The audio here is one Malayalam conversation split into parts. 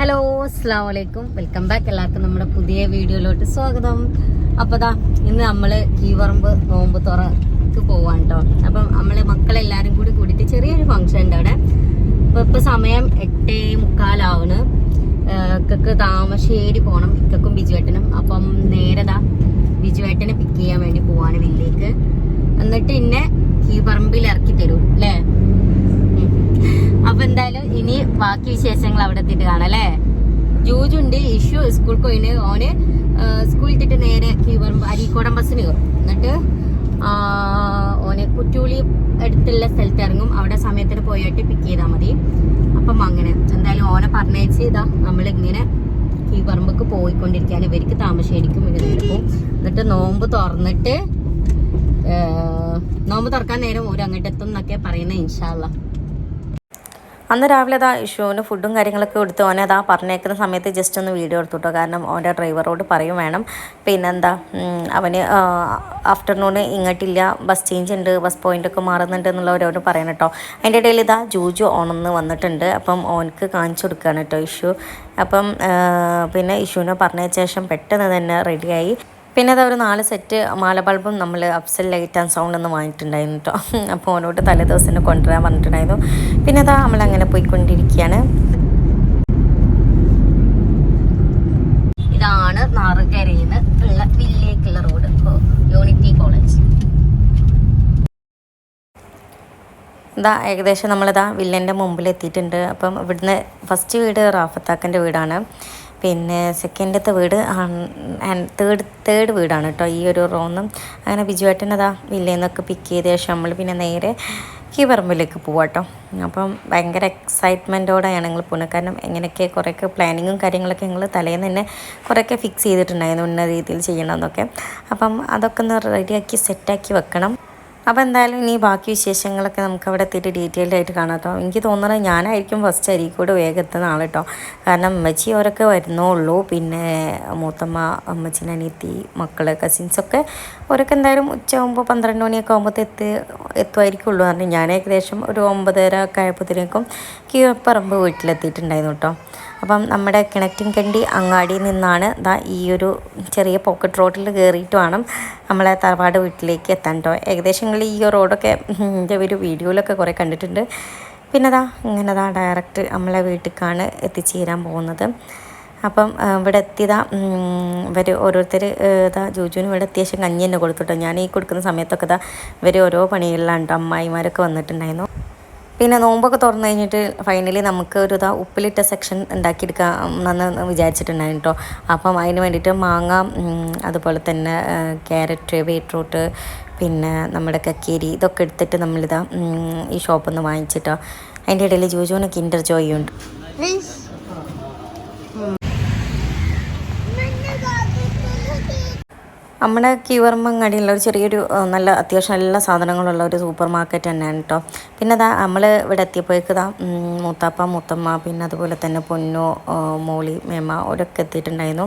ഹലോ അസ്സാം വലൈക്കും വെൽക്കം ബാക്ക് എല്ലാവർക്കും നമ്മുടെ പുതിയ വീഡിയോയിലോട്ട് സ്വാഗതം. അപ്പോൾ ദാ ഇന്ന് നമ്മൾ കീവറമ്പ് നോമ്പ് തുറക്ക് പോവാൻ കേട്ടോ അപ്പം നമ്മളെ മക്കളെല്ലാരും കൂടി കൂടിയിട്ട് ചെറിയൊരു ഫംഗ്ഷൻ ഉണ്ട് അവിടെ. അപ്പൊ ഇപ്പൊ സമയം എട്ടേ മുക്കാലാവണ്. ഇക്കക്ക് താമശ്ശേരി പോണം ഇക്കക്കും ബിജുവേട്ടനും. അപ്പം നേരെ ദാ ബിജുവേട്ടനെ പിക്ക് ചെയ്യാൻ വേണ്ടി പോവാണ് വില്ലേക്ക്. എന്നിട്ട് എന്നെ കീപറമ്പിൽ ഇറക്കി തരും അല്ലേ അപ്പൊ എന്തായാലും ഇനി ബാക്കി വിശേഷങ്ങൾ അവിടെ എത്തിയിട്ട് കാണാം അല്ലേ? ജൂജുണ്ട് ഇഷ്യൂ സ്കൂൾ പോയിന്. ഓന് സ്കൂളിൽ ഇട്ടിട്ട് നേരെ കീവറുമ്പ് അരീക്കോടം ബസ്സിന് കയറും. എന്നിട്ട് ഓനെ കുറ്റൂളി അടുത്തുള്ള സ്ഥലത്ത് ഇറങ്ങും. അവിടെ സമയത്തിന് പോയിട്ട് പിക്ക് ചെയ്താൽ മതി. അപ്പം അങ്ങനെ. എന്തായാലും ഓനെ പറഞ്ഞയച്ച് ഇതാ നമ്മളിങ്ങനെ ഈ പറമ്പക്ക് പോയിക്കൊണ്ടിരിക്കാൻ ഇവർക്ക് താമരശ്ശേരിക്കും ഇങ്ങനെ എന്നിട്ട് നോമ്പ് തുറന്നിട്ട് നോമ്പ് തുറക്കാൻ നേരം ഒരു അങ്ങോട്ടെത്തും എന്നൊക്കെ പറയുന്നത് ഇൻഷാല്ല അന്ന് രാവിലെ അതാ ഇഷുവിന് ഫുഡും കാര്യങ്ങളൊക്കെ കൊടുത്ത് ഓനെ അതാ പറഞ്ഞേക്കുന്ന സമയത്ത് ജസ്റ്റ് ഒന്ന് വീഡിയോ എടുത്തു കേട്ടോ കാരണം ഓന്റെ ഡ്രൈവറോട് പറയും വേണം. പിന്നെന്താ അവന് ആഫ്റ്റർനൂണ് ഇങ്ങോട്ടില്ല ബസ് ചേഞ്ച് ഉണ്ട് ബസ് പോയിന്റൊക്കെ മാറുന്നുണ്ട് എന്നുള്ളവരോട് പറയണം കേട്ടോ അതിന്റെ ഇടയിൽ ഇതാ ജൂജു ഓണെന്ന് വന്നിട്ടുണ്ട്. അപ്പം ഓനക്ക് കാണിച്ചു കൊടുക്കുകയാണ് കേട്ടോ ഇഷു അപ്പം പിന്നെ ഇഷുവിനെ പറഞ്ഞ ശേഷം പെട്ടെന്ന് തന്നെ റെഡിയായി പിന്നെ അത് ഒരു നാല് സെറ്റ് മാല ബൾബും നമ്മൾ അപ്സൽ ലൈറ്റ് ആൻഡ് സൗണ്ട് ഒന്ന് വാങ്ങിയിട്ടുണ്ടായിരുന്നു കേട്ടോ അപ്പോൾ ഓനോട്ട് തലേ ദിവസം കൊണ്ടുവരാൻ പറഞ്ഞിട്ടുണ്ടായിരുന്നു. പിന്നെ അതാ നമ്മളങ്ങനെ പോയിക്കൊണ്ടിരിക്കുകയാണ് ഇതാണ് നാറുകരയിൽ ഉള്ള വില്ലേക്കുള്ള റോഡ്. യൂണിറ്റി കോളേജ് ഇതാ ഏകദേശം നമ്മളിതാ വില്ലന്റെ മുമ്പിൽ എത്തിയിട്ടുണ്ട് അപ്പം ഇവിടുന്ന് ഫസ്റ്റ് വീട് റാഫത്താക്കന്റെ വീടാണ്. പിന്നെ സെക്കൻഡത്തെ വീട് തേർഡ് തേർഡ് വീടാണ് കേട്ടോ ഈ ഒരു റോന്നും അങ്ങനെ ബിജുവേട്ടനതാ വില്ലയിൽ പിക്ക് ചെയ്ത ശേഷം നമ്മൾ പിന്നെ നേരെ കീപറമ്പിലേക്ക് പോവാം കേട്ടോ അപ്പം ഭയങ്കര എക്സൈറ്റ്മെന്റോടെയാണ് ഞങ്ങൾ പോകുന്നത് കാരണം എങ്ങനെയൊക്കെ കുറേയൊക്കെ പ്ലാനിങ്ങും കാര്യങ്ങളൊക്കെ ഞങ്ങൾ തലേന്ന് തന്നെ കുറേയൊക്കെ ഫിക്സ് ചെയ്തിട്ടുണ്ടായിരുന്നു ഇന്ന രീതിയിൽ ചെയ്യണമെന്നൊക്കെ അപ്പം അതൊക്കെ ഒന്ന് റെഡിയാക്കി സെറ്റാക്കി വെക്കണം. അപ്പോൾ എന്തായാലും ഇനി ബാക്കി വിശേഷങ്ങളൊക്കെ നമുക്ക് അവിടെ എത്തിയിട്ട് ഡീറ്റെയിൽഡ് ആയിട്ട് കാണാം കേട്ടോ എനിക്ക് തോന്നുന്നത് ഞാനായിരിക്കും ഫസ്റ്റ് അരീക്കോട് വേഗം എത്തുന്ന കേട്ടോ കാരണം അമ്മച്ചി അവരൊക്കെ വരുന്നുള്ളൂ പിന്നെ മൂത്തമ്മ അമ്മച്ചിന്റെ അനിയത്തി മക്കൾ കസിൻസൊക്കെ അവരൊക്കെ എന്തായാലും ഉച്ചയാകുമ്പോൾ പന്ത്രണ്ട് മണിയൊക്കെ ആകുമ്പോൾ എത്തി എത്തുമായിരിക്കുള്ളൂ കാരണം ഞാൻ ഏകദേശം ഒരു ഒമ്പതര ഒക്കെ ആയപ്പോഴത്തേക്കും കീഴ്പ്പറമ്പ് വീട്ടിലെത്തിയിട്ടുണ്ടായിരുന്നു കേട്ടോ അപ്പം നമ്മുടെ കിണറ്റിൻ കണ്ടി അങ്ങാടിയിൽ നിന്നാണ് ദാ ഈ ഒരു ചെറിയ പോക്കറ്റ് റോഡിൽ കയറിയിട്ട് വേണം നമ്മളെ തറവാട് വീട്ടിലേക്ക് എത്താൻ കേട്ടോ ഏകദേശം നിങ്ങൾ ഈ റോഡൊക്കെ എന്റെ ഒരു വീഡിയോയിലൊക്കെ കുറേ കണ്ടിട്ടുണ്ട്. പിന്നെ ദാ ഇങ്ങനെ ദാ ഡയറക്റ്റ് നമ്മളെ വീട്ടിലേക്കാണ് എത്തിച്ചേരാൻ പോകുന്നത്. അപ്പം ഇവിടെ എത്തിയതാ ഇവർ ഓരോരുത്തർ ഇതാ ജൂജുവിന് ഇവിടെ അത്യാവശ്യം കഞ്ഞി തന്നെ കൊടുത്തുട്ടോ ഞാൻ ഈ കൊടുക്കുന്ന സമയത്തൊക്കെ ഇതാ ഇവർ ഓരോ പണികളിലാണ് കേട്ടോ അമ്മായിമാരൊക്കെ വന്നിട്ടുണ്ടായിരുന്നു. പിന്നെ നോമ്പൊക്കെ തുറന്നു കഴിഞ്ഞിട്ട് ഫൈനലി നമുക്ക് ഒരു ഇതാ ഉപ്പിലിട്ട സെക്ഷൻ ഉണ്ടാക്കിയെടുക്കാം എന്ന് വിചാരിച്ചിട്ടുണ്ടായിരുന്നു കേട്ടോ അപ്പം അതിന് വേണ്ടിയിട്ട് മാങ്ങ അതുപോലെ തന്നെ ക്യാരറ്റ് ബീട്രൂട്ട് പിന്നെ നമ്മുടെ കക്കേരി ഇതൊക്കെ എടുത്തിട്ട് നമ്മളിതാ ഈ ഷോപ്പിൽ നിന്ന് വാങ്ങിച്ചിട്ടോ. അതിന്റെ ഇടയിൽ ജോജോന് കിൻഡർ ജോയി ഉണ്ട് നമ്മുടെ കീവർമ്മങ്ങടിയുള്ള ഒരു ചെറിയൊരു നല്ല അത്യാവശ്യം എല്ലാ സാധനങ്ങളുള്ള ഒരു സൂപ്പർ മാർക്കറ്റ് തന്നെയാണ് കേട്ടോ പിന്നെ അതാ നമ്മൾ ഇവിടെ എത്തിയപ്പോഴേക്ക് ഇതാ മൂത്താപ്പ മൂത്തമ്മ പിന്നെ അതുപോലെ തന്നെ പൊന്നു മോളി മേമ അവരൊക്കെ എത്തിയിട്ടുണ്ടായിരുന്നു.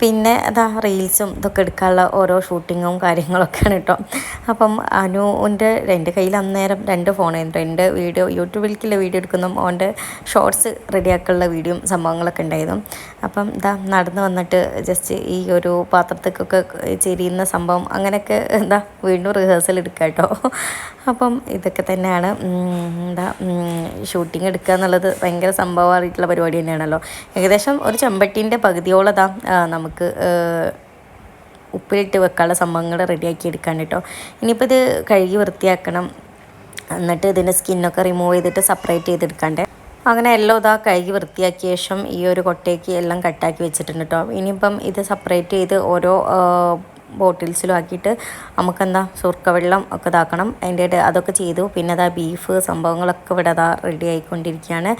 പിന്നെ അതാ റീൽസും ഇതൊക്കെ എടുക്കാനുള്ള ഓരോ ഷൂട്ടിങ്ങും കാര്യങ്ങളൊക്കെയാണ് കേട്ടോ. അപ്പം അനുവിന്റെ എന്റെ കയ്യിൽ അന്നേരം രണ്ട് ഫോണായിരുന്നു. എന്റെ വീഡിയോ യൂട്യൂബിലേക്കുള്ള വീഡിയോ എടുക്കുന്ന ഓന്റെ ഷോർട്സ് റെഡിയാക്കാനുള്ള വീഡിയോ സംഭവങ്ങളൊക്കെ ഉണ്ടായിരുന്നു. അപ്പം ഇതാ നടന്ന് വന്നിട്ട് ജസ്റ്റ് ഈ ഒരു പാത്രത്തേക്കൊക്കെ ചെരിയുന്ന സംഭവം അങ്ങനെയൊക്കെ എന്താ വീണ്ടും റിഹേഴ്സൽ എടുക്കുക കേട്ടോ. അപ്പം ഇതൊക്കെ തന്നെയാണ്. എന്താ ഷൂട്ടിംഗ് എടുക്കുക എന്നുള്ളത് ഭയങ്കര സംഭവമായിട്ടുള്ള പരിപാടി തന്നെയാണല്ലോ. ഏകദേശം ഒരു ചെമ്പട്ടീന്റെ പകുതിയോളതാ ആ, നമുക്ക് ഉപ്പിലിട്ട് വെക്കാനുള്ള സംഭവങ്ങൾ റെഡിയാക്കി എടുക്കാൻ കേട്ടോ. ഇനിയിപ്പോൾ ഇത് കഴുകി വൃത്തിയാക്കണം. എന്നിട്ട് ഇതിന്റെ സ്കിന്നൊക്കെ റിമൂവ് ചെയ്തിട്ട് സെപ്പറേറ്റ് ചെയ്തെടുക്കണ്ടേ. അങ്ങനെ എല്ലാം ഇതാ കഴുകി വൃത്തിയാക്കിയ ശേഷം ഈ ഒരു കൊട്ടയ്ക്ക് എല്ലാം കട്ടാക്കി വെച്ചിട്ടുണ്ട് കേട്ടോ. ഇനിയിപ്പം ഇത് സെപ്പറേറ്റ് ചെയ്ത് ഓരോ ബോട്ടിൽസിലും ആക്കിയിട്ട് നമുക്കെന്താ സുർക്ക വെള്ളം ഒക്കെ ഇതാക്കണം. അതിന്റെ അതൊക്കെ ചെയ്തു. പിന്നെ അതാ ബീഫ് സംഭവങ്ങളൊക്കെ ഇവിടെ അതാ റെഡി ആയിക്കൊണ്ടിരിക്കുകയാണ്.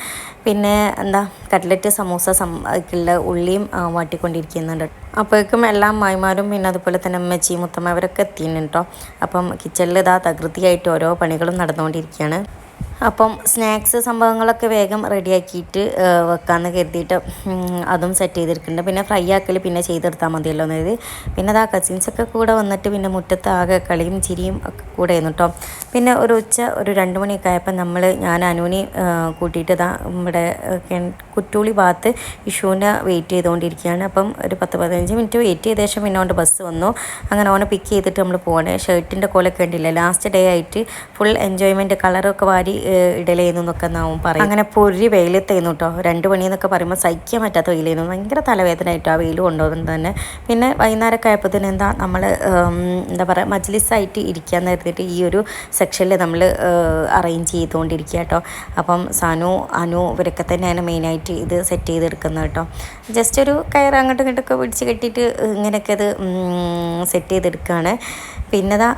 പിന്നെ എന്താ കട്ട്ലറ്റ് സമൂസ സംക്കുള്ള ഉള്ളിയും മാറ്റിക്കൊണ്ടിരിക്കുന്നുണ്ട് അപ്പോഴേക്കും എല്ലാ അമ്മായിമാരും പിന്നെ അതുപോലെ തന്നെ അമ്മച്ചി മുത്തമ്മ അവരൊക്കെ എത്തിയിട്ടുണ്ട് കേട്ടോ അപ്പം കിച്ചണിൽ ഇതാ തകൃതിയായിട്ട് ഓരോ പണികളും നടന്നുകൊണ്ടിരിക്കുകയാണ്. അപ്പം സ്നാക്സ് സംഭവങ്ങളൊക്കെ വേഗം റെഡിയാക്കിയിട്ട് വെക്കാമെന്ന് കരുതിയിട്ട് അതും സെറ്റ് ചെയ്തിരിക്കുന്നുണ്ട്. പിന്നെ ഫ്രൈ ആക്കൽ പിന്നെ ചെയ്തെടുത്താൽ മതിയല്ലോ എന്നത് പിന്നെ അതാ കസിൻസൊക്കെ കൂടെ വന്നിട്ട് പിന്നെ മുറ്റത്ത് ആകെ കളിയും ചിരിയും ഒക്കെ കൂടെ ആയിരുന്നു കേട്ടോ പിന്നെ ഒരു ഉച്ച ഒരു രണ്ട് മണിയൊക്കെ ആയപ്പോൾ നമ്മൾ ഞാൻ അനുവിനെ കൂട്ടിയിട്ട് ഇതാ കെ- കുറ്റൂളി ഭാഗത്ത് ഇഷുവിനെ വെയിറ്റ് ചെയ്തുകൊണ്ടിരിക്കുകയാണ്. അപ്പം ഒരു പത്ത് പതിനഞ്ച് മിനിറ്റ് വെയിറ്റ് ചെയ്ത ശേഷം പിന്നെ അവന്റെ ബസ് വന്നു. അങ്ങനെ അവനെ പിക്ക് ചെയ്തിട്ട് നമ്മൾ പോകണേ ഷർട്ടിന്റെ കോലൊക്കെ ഉണ്ടല്ലോ ലാസ്റ്റ് ഡേ ആയിട്ട് ഫുൾ എൻജോയ്മെന്റ് കളറൊക്കെ വാരി ഏഹ്, ഇടലായിരുന്നു എന്നൊക്കെ നാവും പറയും. അങ്ങനെ പൊരി വെയിലത്തേന്ന് കേട്ടോ രണ്ട് മണി എന്നൊക്കെ പറയുമ്പോൾ സഹിക്കാൻ പറ്റാത്ത വെയിലായിരുന്നു ഭയങ്കര തലവേദന ആയിട്ടോ ആ വെയിൽ കൊണ്ടുപോകുന്നത് തന്നെ. പിന്നെ വൈകുന്നേരമൊക്കെ ആയപ്പോഴത്തേന് എന്താ നമ്മൾ എന്താ പറയുക മജ്ലിസായിട്ട് ഇരിക്കാന്ന് കരുതിയിട്ട് ഈ ഒരു സെക്ഷനിൽ നമ്മൾ അറേഞ്ച് ചെയ്തുകൊണ്ടിരിക്കുക കേട്ടോ അപ്പം സനു അനു ഇവരൊക്കെ തന്നെയാണ് മെയിനായിട്ട് ഇത് സെറ്റ് ചെയ്തെടുക്കുന്നത് കേട്ടോ ജസ്റ്റ് ഒരു കയർ അങ്ങോട്ടും ഇങ്ങോട്ടൊക്കെ പിടിച്ച് കെട്ടിയിട്ട് ഇങ്ങനെയൊക്കെ അത് സെറ്റ് ചെയ്തെടുക്കുകയാണ് പിന്നെ ദാ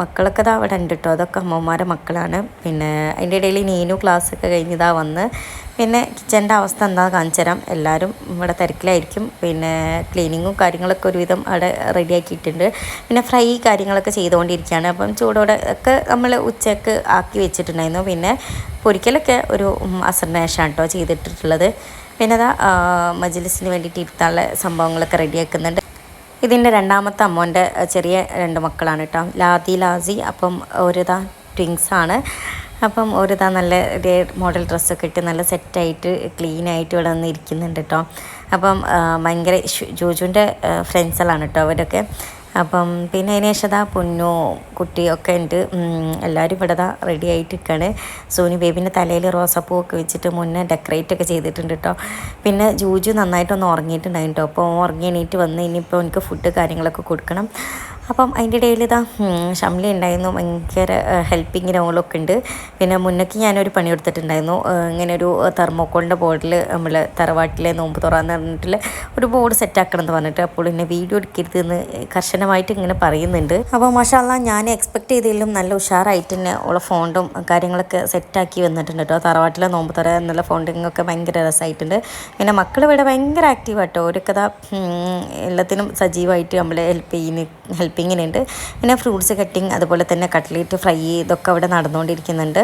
മക്കളൊക്കെ ദാ അവിടെ ഉണ്ട് കേട്ടോ അതൊക്കെ അമ്മമാരുടെ മക്കളാണ്. പിന്നെ അതിന്റെ ഇടയിൽ നീനു ക്ലാസ്സൊക്കെ കഴിഞ്ഞതാ വന്ന്. പിന്നെ കിച്ചന്റെ അവസ്ഥ എന്താ കാണിച്ചു തരാം എല്ലാവരും ഇവിടെ തിരക്കിലായിരിക്കും. പിന്നെ ക്ലീനിങ്ങും കാര്യങ്ങളൊക്കെ ഒരുവിധം അവിടെ റെഡിയാക്കിയിട്ടുണ്ട്. പിന്നെ ഫ്രൈ കാര്യങ്ങളൊക്കെ ചെയ്തുകൊണ്ടിരിക്കുകയാണ്. അപ്പം ചൂടോടെ ഒക്കെ നമ്മൾ ഉച്ചയ്ക്ക് ആക്കി വെച്ചിട്ടുണ്ടായിരുന്നു. പിന്നെ പൊരിക്കലൊക്കെ ഒരു അസർണേഷാണ് കേട്ടോ ചെയ്തിട്ടിട്ടുള്ളത്. പിന്നെ അതാ മജ്ലിസിന് വേണ്ടിയിട്ട് ഇരുത്താനുള്ള സംഭവങ്ങളൊക്കെ റെഡിയാക്കുന്നുണ്ട്. ഇതിന്റെ രണ്ടാമത്തെ അമ്മോന്റെ ചെറിയ രണ്ട് മക്കളാണ് കേട്ടോ. ലാദി ലാസി അപ്പം ഒരുതാ ട്വിങ്സാണ് അപ്പം ഒരുതാ നല്ല മോഡൽ ഡ്രസ്സൊക്കെ ഇട്ട് നല്ല സെറ്റായിട്ട് ക്ലീനായിട്ട് ഇവിടെ നിന്ന് ഇരിക്കുന്നുണ്ട് കേട്ടോ. അപ്പം ഭയങ്കര ജോജുവിന്റെ ഫ്രണ്ട്സുകളാണ് കേട്ടോ അവരൊക്കെ. അപ്പം പിന്നെ അതിന് ശേഷം പൊന്നു കുട്ടിയൊക്കെ ഉണ്ട്. എല്ലാവരും ഇവിടെ ദാ റെഡി ആയിട്ട് നിൽക്കുകയാണ് സോനി ബേബിന്റെ തലയിൽ റോസാപ്പൂ ഒക്കെ വെച്ചിട്ട് മുന്നേ ഡെക്കറേറ്റ് ഒക്കെ ചെയ്തിട്ടുണ്ട് കേട്ടോ പിന്നെ ജൂജു നന്നായിട്ടൊന്ന് ഉറങ്ങിയിട്ടുണ്ടായിരുന്നു കേട്ടോ അപ്പോൾ ഉറങ്ങി എണീറ്റ് വന്ന് ഇനിയിപ്പോൾ എനിക്ക് ഫുഡ് കാര്യങ്ങളൊക്കെ കൊടുക്കണം. അപ്പം അതിന്റെ ഇടയിൽ ഇതാ ഷംലി ഉണ്ടായിരുന്നു. ഭയങ്കര ഹെൽപ്പിങ് റോളൊക്കെ ഉണ്ട്. പിന്നെ മുന്നേക്ക് ഞാനൊരു പണി കൊടുത്തിട്ടുണ്ടായിരുന്നു. ഇങ്ങനെ ഒരു തെർമോക്കോളിന്റെ ബോർഡിൽ നമ്മൾ തറവാട്ടിലെ നോമ്പ് തുറന്ന് പറഞ്ഞിട്ടുള്ള ഒരു ബോർഡ് സെറ്റാക്കണം എന്ന് പറഞ്ഞിട്ട് അപ്പോൾ എന്നെ വീഡിയോ എടുക്കരുത് എന്ന് കർശനമായിട്ട് ഇങ്ങനെ പറയുന്നുണ്ട്. അപ്പോൾ മഷാല്ല ഞാൻ എക്സ്പെക്ട് ചെയ്തതിലും നല്ല ഉഷാറായിട്ട് തന്നെ ഉള്ള ഫോണ്ടും കാര്യങ്ങളൊക്കെ സെറ്റാക്കി വന്നിട്ടുണ്ട് കേട്ടോ. തറവാട്ടിലെ നോമ്പ് തുറ എന്നുള്ള ഫോണ്ടിങ് ഒക്കെ ഭയങ്കര രസമായിട്ടുണ്ട്. പിന്നെ മക്കൾ ഇവിടെ ഭയങ്കര ആക്റ്റീവ് ആട്ടോ ഒരു കഥ എല്ലാത്തിനും സജീവമായിട്ട് നമ്മളെ ഹെൽപ്പ് ചെയ്യുന്ന ഹെൽപ്പിങ്ങിനുണ്ട് പിന്നെ ഫ്രൂട്ട്സ് കട്ടിങ് അതുപോലെ തന്നെ കട്ട്ലേറ്റ് ഫ്രൈ ഇതൊക്കെ അവിടെ നടന്നുകൊണ്ടിരിക്കുന്നുണ്ട്.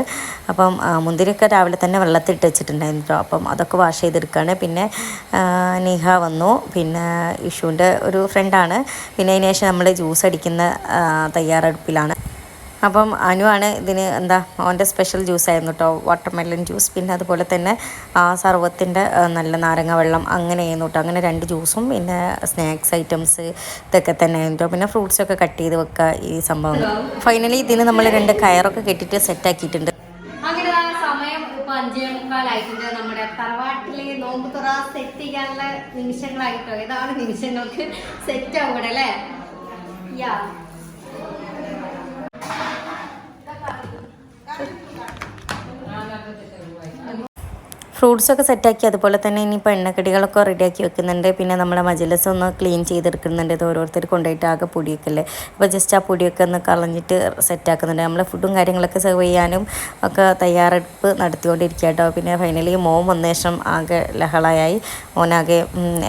അപ്പം മുന്തിരിയൊക്കെ രാവിലെ തന്നെ വെള്ളത്തിട്ട് വെച്ചിട്ടുണ്ടായിരുന്നു. കേട്ടോ അപ്പം അതൊക്കെ വാഷ് ചെയ്തെടുക്കുകയാണ് പിന്നെ നിഹ വന്നു. പിന്നെ ഇഷുവിന്റെ ഒരു ഫ്രണ്ടാണ് പിന്നെ അതിന് ശേഷം നമ്മൾ ജ്യൂസ് അടിക്കുന്ന തയ്യാറെടുപ്പിലാണ്. അപ്പം അനുവാണ് ഇതിന് എന്താ അവന്റെ സ്പെഷ്യൽ ജ്യൂസ് ആയിരുന്നു കേട്ടോ വാട്ടർമെലൺ ജ്യൂസ് പിന്നെ അതുപോലെ തന്നെ ആ സർവത്തിന്റെ നല്ല നാരങ്ങ വെള്ളം അങ്ങനെ ആയിരുന്നു കേട്ടോ അങ്ങനെ രണ്ട് ജ്യൂസും പിന്നെ സ്നാക്സ് ഐറ്റംസ് ഇതൊക്കെ തന്നെ ആയിരുന്നു കേട്ടോ പിന്നെ ഫ്രൂട്ട്സൊക്കെ കട്ട് ചെയ്ത് വെക്കുക ഈ സംഭവം. ഫൈനലി ഇതിന് നമ്മൾ രണ്ട് കയറൊക്കെ കെട്ടിയിട്ട് സെറ്റാക്കിയിട്ടുണ്ട് അങ്ങനെ സമയം നമ്മുടെ തറവാട്ടിലെ നോമ്പ് തുറ സെറ്റ് ചെയ്യാനുള്ള നിമിഷങ്ങളായിട്ടോ? ഏതാണ് നിമിഷങ്ങൾക്ക് സെറ്റ് ആവും അല്ലേ? യാ ഫ്രൂട്ട്സൊക്കെ സെറ്റാക്കി അതുപോലെ തന്നെ ഇനിയിപ്പോൾ എണ്ണക്കടികളൊക്കെ റെഡിയാക്കി വെക്കുന്നുണ്ട്. പിന്നെ നമ്മുടെ മജലസ് ഒന്ന് ക്ലീൻ ചെയ്തെടുക്കുന്നുണ്ട്. ഇത് ഓരോരുത്തർ കൊണ്ടുപോയിട്ട് ആകെ പൊടിയൊക്കെ അല്ലേ? അപ്പോൾ ജസ്റ്റ് ആ പൊടിയൊക്കെ ഒന്ന് കളഞ്ഞിട്ട് സെറ്റാക്കുന്നുണ്ട്. നമ്മളെ ഫുഡും കാര്യങ്ങളൊക്കെ സെർവ് ചെയ്യാനും ഒക്കെ തയ്യാറെടുപ്പ് നടത്തിക്കൊണ്ടിരിക്കുക കേട്ടോ പിന്നെ ഫൈനലി മോം വന്ന ശേഷം ആകെ ലഹളയായി. മോനാകെ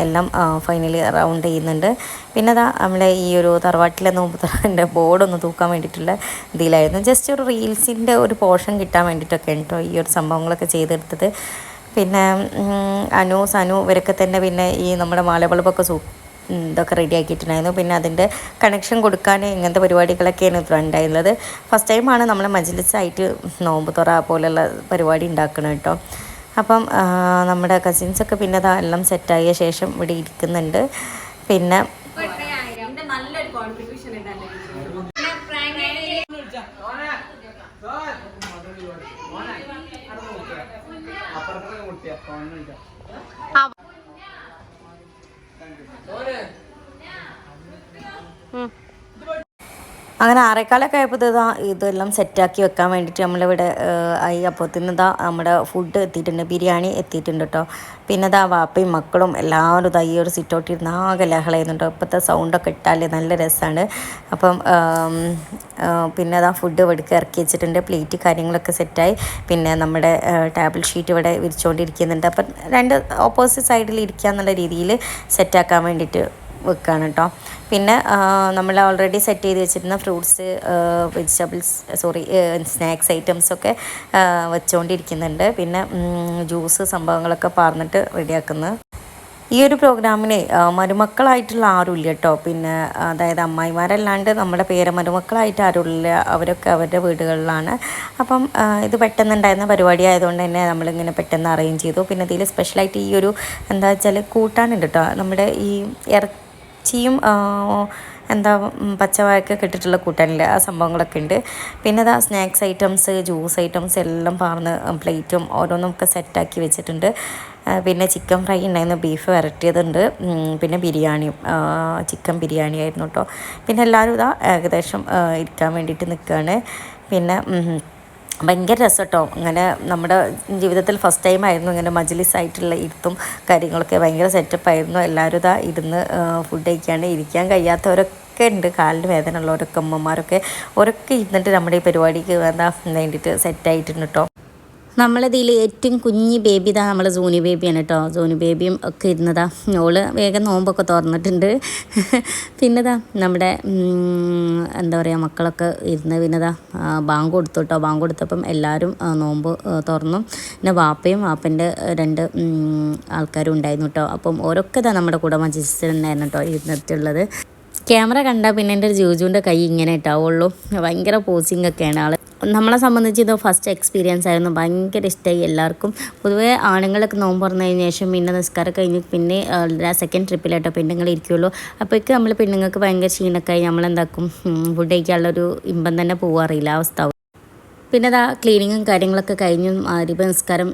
എല്ലാം ഫൈനലി റൗണ്ട് ചെയ്യുന്നുണ്ട്. പിന്നെ അതാ നമ്മളെ ഈ ഒരു തറവാട്ടിലെ നോമ്പ് തുറന്റെ ബോർഡൊന്ന് തൂക്കാൻ വേണ്ടിയിട്ടുള്ള ഇതിലായിരുന്നു. ജസ്റ്റ് ഒരു റീൽസിന്റെ ഒരു പോർഷൻ കിട്ടാൻ വേണ്ടിയിട്ടൊക്കെ കേട്ടോ ഈ ഒരു സംഭവങ്ങളൊക്കെ ചെയ്തെടുത്തത്. പിന്നെ അനു സനു ഇവരൊക്കെ തന്നെ പിന്നെ ഈ നമ്മുടെ മാലബൾബൊക്കെ സൂ ഇതൊക്കെ റെഡി ആക്കിയിട്ടുണ്ടായിരുന്നു. പിന്നെ അതിന്റെ കണക്ഷൻ കൊടുക്കാൻ ഇങ്ങനത്തെ പരിപാടികളൊക്കെയാണ് ഉണ്ടായിരുന്നത്. ഫസ്റ്റ് ടൈമാണ് നമ്മൾ മജ്ലിസായിട്ട് നോമ്പ് തുറ പോലെയുള്ള പരിപാടി ഉണ്ടാക്കണം കേട്ടോ. അപ്പം നമ്മുടെ കസിൻസൊക്കെ പിന്നെ അതെല്ലാം സെറ്റായ ശേഷം ഇവിടെ ഇരിക്കുന്നുണ്ട്. പിന്നെ നല്ലൊരു കോൺട്രിബ്യൂഷൻ 好 അങ്ങനെ ആറേക്കാലൊക്കെ ആയപ്പോൾ ഇതാ ഇതെല്ലാം സെറ്റാക്കി വെക്കാൻ വേണ്ടിയിട്ട് നമ്മളിവിടെ ആയി. അപ്പോഴത്തേന് ഇതാ നമ്മുടെ ഫുഡ് എത്തിയിട്ടുണ്ട് ബിരിയാണി എത്തിയിട്ടുണ്ട് കേട്ടോ പിന്നെ ഇതാ വാപ്പയും മക്കളും എല്ലാവരും ഇതാ ഈ ഒരു സിറ്റൗട്ടിൽ ഇരുന്ന് ആകെ ലഹളയുന്നുണ്ടോ ഇപ്പോഴത്തെ സൗണ്ടൊക്കെ ഇട്ടാൽ നല്ല രസമാണ് അപ്പം പിന്നെ അതാ ഫുഡ് ഇവിടേക്ക് ഇറക്കി വെച്ചിട്ടുണ്ട്. പ്ലേറ്റ് കാര്യങ്ങളൊക്കെ സെറ്റായി. പിന്നെ നമ്മുടെ ടേബിൾ ഷീറ്റ് ഇവിടെ വിരിച്ചുകൊണ്ടിരിക്കുന്നുണ്ട് അപ്പം രണ്ട് ഓപ്പോസിറ്റ് സൈഡിൽ ഇരിക്കുക എന്നുള്ള രീതിയിൽ സെറ്റാക്കാൻ വേണ്ടിയിട്ട് വെക്കുകയാണ് കേട്ടോ പിന്നെ നമ്മൾ ഓൾറെഡി സെറ്റ് ചെയ്ത് വെച്ചിരുന്ന ഫ്രൂട്ട്സ് വെജിറ്റബിൾസ് സോറി സ്നാക്സ് ഐറ്റംസൊക്കെ വെച്ചുകൊണ്ടിരിക്കുന്നുണ്ട് പിന്നെ ജ്യൂസ് സംഭവങ്ങളൊക്കെ പാർന്നിട്ട് റെഡിയാക്കുന്നത് ഈ ഒരു പ്രോഗ്രാമിന് മരുമക്കളായിട്ടുള്ള ആരുമില്ല കേട്ടോ പിന്നെ അതായത് അമ്മായിമാരല്ലാണ്ട് നമ്മുടെ പേര മരുമക്കളായിട്ട് ആരുമില്ല. അവരൊക്കെ അവരുടെ വീടുകളിലാണ്. അപ്പം ഇത് പെട്ടെന്നുണ്ടായിരുന്ന പരിപാടി ആയതുകൊണ്ട് തന്നെ നമ്മളിങ്ങനെ പെട്ടെന്ന് അറേഞ്ച് ചെയ്തു. പിന്നെ ഇതിൽ സ്പെഷ്യലായിട്ട് ഈ ഒരു എന്താ വെച്ചാൽ കൂട്ടാനുണ്ട് കേട്ടോ നമ്മുടെ ഈ ഇറച്ചിയും എന്താ പച്ചവായൊക്കെ കിട്ടിയിട്ടുള്ള കൂട്ടാനില്ല ആ സംഭവങ്ങളൊക്കെ ഉണ്ട്. പിന്നെ അതാ സ്നാക്സ് ഐറ്റംസ് ജ്യൂസ് ഐറ്റംസ് എല്ലാം പാർന്ന് പ്ലേറ്റും ഓരോന്നും ഒക്കെ സെറ്റാക്കി വെച്ചിട്ടുണ്ട്. പിന്നെ ചിക്കൻ ഫ്രൈ ഉണ്ടായിരുന്നു ബീഫ് വരട്ടിയതുണ്ട്. പിന്നെ ബിരിയാണിയും ചിക്കൻ ബിരിയാണി ആയിരുന്നു കേട്ടോ പിന്നെ എല്ലാവരും ഇതാ ഏകദേശം ഇരിക്കാൻ വേണ്ടിയിട്ട് നിൽക്കുകയാണ് പിന്നെ ഭയങ്കര രസം കേട്ടോ നമ്മുടെ ജീവിതത്തിൽ ഫസ്റ്റ് ടൈം ആയിരുന്നു ഇങ്ങനെ മജ്ലിസ് ആയിട്ടുള്ള ഇരുത്തും കാര്യങ്ങളൊക്കെ ഭയങ്കര സെറ്റപ്പ് ആയിരുന്നു. എല്ലാവരും ഇതാ ഇരുന്ന് ഫുഡ് കഴിക്കാണ്ട് ഇരിക്കാൻ കഴിയാത്തവരൊക്കെ ഉണ്ട്. കാലിന് വേദന ഉള്ളവരൊക്കെ അമ്മമാരൊക്കെ അവരൊക്കെ ഇരുന്നിട്ട് നമ്മുടെ ഈ പരിപാടിക്ക് എന്താ വേണ്ടിയിട്ട് സെറ്റായിട്ടുണ്ട് കേട്ടോ നമ്മളിതിൽ ഏറ്റവും കുഞ്ഞി ബേബി ഇതാ നമ്മൾ സോനി ബേബിയാണ് കേട്ടോ സോനി ബേബിയും ഒക്കെ ഇരുന്നതാ. ഓൾ വേഗം നോമ്പൊക്കെ തുറന്നിട്ടുണ്ട്. പിന്നെതാ നമ്മുടെ എന്താ പറയുക മക്കളൊക്കെ ഇരുന്ന് പിന്നെതാ ബാങ്ക് കൊടുത്തു കേട്ടോ ബാങ്ക് കൊടുത്തപ്പം എല്ലാവരും നോമ്പ് തുറന്നു. പിന്നെ വാപ്പയും വാപ്പന്റെ രണ്ട് ആൾക്കാരും ഉണ്ടായിരുന്നു കേട്ടോ അപ്പം ഓരൊക്കെ ഇതാ നമ്മുടെ കൂടെ മജിസ്റ്റർ തന്നെയായിരുന്നു കേട്ടോ ഇരുന്നിട്ടുള്ളത്. ക്യാമറ കണ്ടാൽ പിന്നെ എന്റെ ജൂജുവിന്റെ കൈ ഇങ്ങനെ ഇട്ടാവുള്ളൂ. ഭയങ്കര പോസിങ് ഒക്കെയാണ് ആൾ നമ്മളെ സംബന്ധിച്ച് ഇത് ഫസ്റ്റ് എക്സ്പീരിയൻസ് ആയിരുന്നു. ഭയങ്കര ഇഷ്ടമായി എല്ലാവർക്കും. പൊതുവേ ആണുങ്ങളൊക്കെ നോമ്പ് തുറന്നതിന് ശേഷം പിന്നെ നിസ്കാരം കഴിഞ്ഞ് പിന്നെ സെക്കൻഡ് ട്രിപ്പിലായിട്ടോ പെണ്ണുങ്ങൾ ഇരിക്കുള്ളൂ. അപ്പോഴേക്ക് നമ്മൾ പെണ്ണുങ്ങൾക്ക് ഭയങ്കര ക്ഷീണക്കായി നമ്മളെന്താക്കും ഫുഡ് കഴിക്കാനുള്ളൊരു ഇമ്പം തന്നെ പോകാറില്ല അവസ്ഥ പിന്നെ അതാ ക്ലീനിങ്ങും കാര്യങ്ങളൊക്കെ കഴിഞ്ഞു. ആരിപ്പ നിസ്കാരം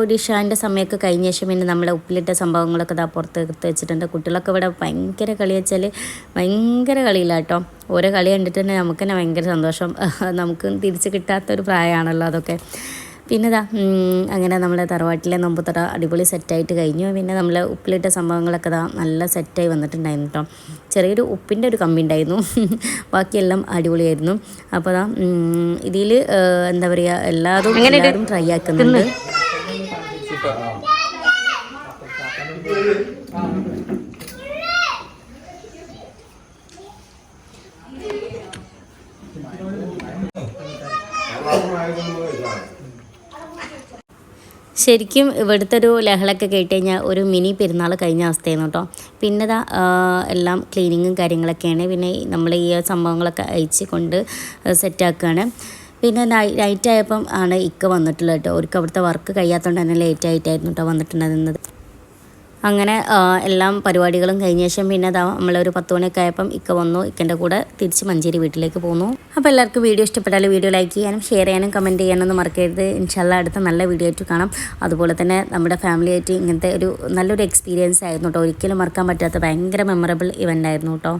ഒരു ഇഷാന്റെ സമയമൊക്കെ കഴിഞ്ഞ ശേഷം പിന്നെ നമ്മളെ ഉപ്പിലിട്ട സംഭവങ്ങളൊക്കെ ഇതാ പുറത്ത് എടുത്ത് വെച്ചിട്ടുണ്ട്. കുട്ടികളൊക്കെ ഇവിടെ ഭയങ്കര കളി വെച്ചാൽ ഭയങ്കര കളിയില്ല കേട്ടോ ഓരോ കളി കണ്ടിട്ട് തന്നെ നമുക്ക് തന്നെ ഭയങ്കര സന്തോഷം. നമുക്ക് തിരിച്ച് കിട്ടാത്തൊരു പ്രായമാണല്ലോ അതൊക്കെ. പിന്നെ ഇതാ അങ്ങനെ നമ്മുടെ തറവാട്ടിലെ നൊമ്പുത്തറ അടിപൊളി സെറ്റായിട്ട് കഴിഞ്ഞു. പിന്നെ നമ്മൾ ഉപ്പിലിട്ട സംഭവങ്ങളൊക്കെ ഇതാ നല്ല സെറ്റായി വന്നിട്ടുണ്ടായിരുന്നു കേട്ടോ ചെറിയൊരു ഉപ്പിന്റെ ഒരു കമ്പി ഉണ്ടായിരുന്നു. ബാക്കിയെല്ലാം അടിപൊളിയായിരുന്നു. അപ്പോൾ അതാ ഇതിൽ എന്താ പറയുക എല്ലാതും എല്ലാവരും ട്രൈ ആക്കുന്നുണ്ട്. ശരിക്കും ഇവിടുത്തെ ഒരു ലഹളൊക്കെ കേട്ട് കഴിഞ്ഞാൽ ഒരു മിനി പെരുന്നാൾ കഴിഞ്ഞ അവസ്ഥയാണ് കേട്ടോ. പിന്നെ ദാ എല്ലാം ക്ലീനിങ്ങും കാര്യങ്ങളൊക്കെയാണ്. പിന്നെ നമ്മൾ ഈ സംഭവങ്ങളൊക്കെ അയച്ച് കൊണ്ട് സെറ്റാക്കുകയാണ് പിന്നെ നൈറ്റ് ആയപ്പം ആണ് ഇക്ക വന്നിട്ടുള്ളത് കേട്ടോ. അവർക്ക് അവിടുത്തെ വർക്ക് കഴിയാത്തതുകൊണ്ട് തന്നെ ലേറ്റ് ആയിട്ടായിരുന്നു കേട്ടോ വന്നിട്ടുണ്ടായിരുന്നത്. അങ്ങനെ എല്ലാം പരിപാടികളും കഴിഞ്ഞ ശേഷം പിന്നെ അതാ നമ്മളൊരു പത്ത് മണിയൊക്കെ ആയപ്പം ഇക്ക വന്നു. ഇക്കന്റെ കൂടെ തിരിച്ച് മഞ്ചേരി വീട്ടിലേക്ക് പോന്നു. അപ്പോൾ എല്ലാവർക്കും വീഡിയോ ഇഷ്ടപ്പെട്ടാൽ വീഡിയോ ലൈക്ക് ചെയ്യാനും ഷെയർ ചെയ്യാനും കമന്റ് ചെയ്യാനൊന്നും മറക്കരുത്. ഇൻഷാല്ല അടുത്ത നല്ല വീഡിയോ ആയിട്ട് കാണാം. അതുപോലെ തന്നെ നമ്മുടെ ഫാമിലി ആയിട്ട് ഇങ്ങനത്തെ ഒരു നല്ലൊരു എക്സ്പീരിയൻസ് ആയിരുന്നു കേട്ടോ. ഒരിക്കലും മറക്കാൻ പറ്റാത്ത ഭയങ്കര മെമ്മറബിൾ ഇവന്റ് ആയിരുന്നു കേട്ടോ.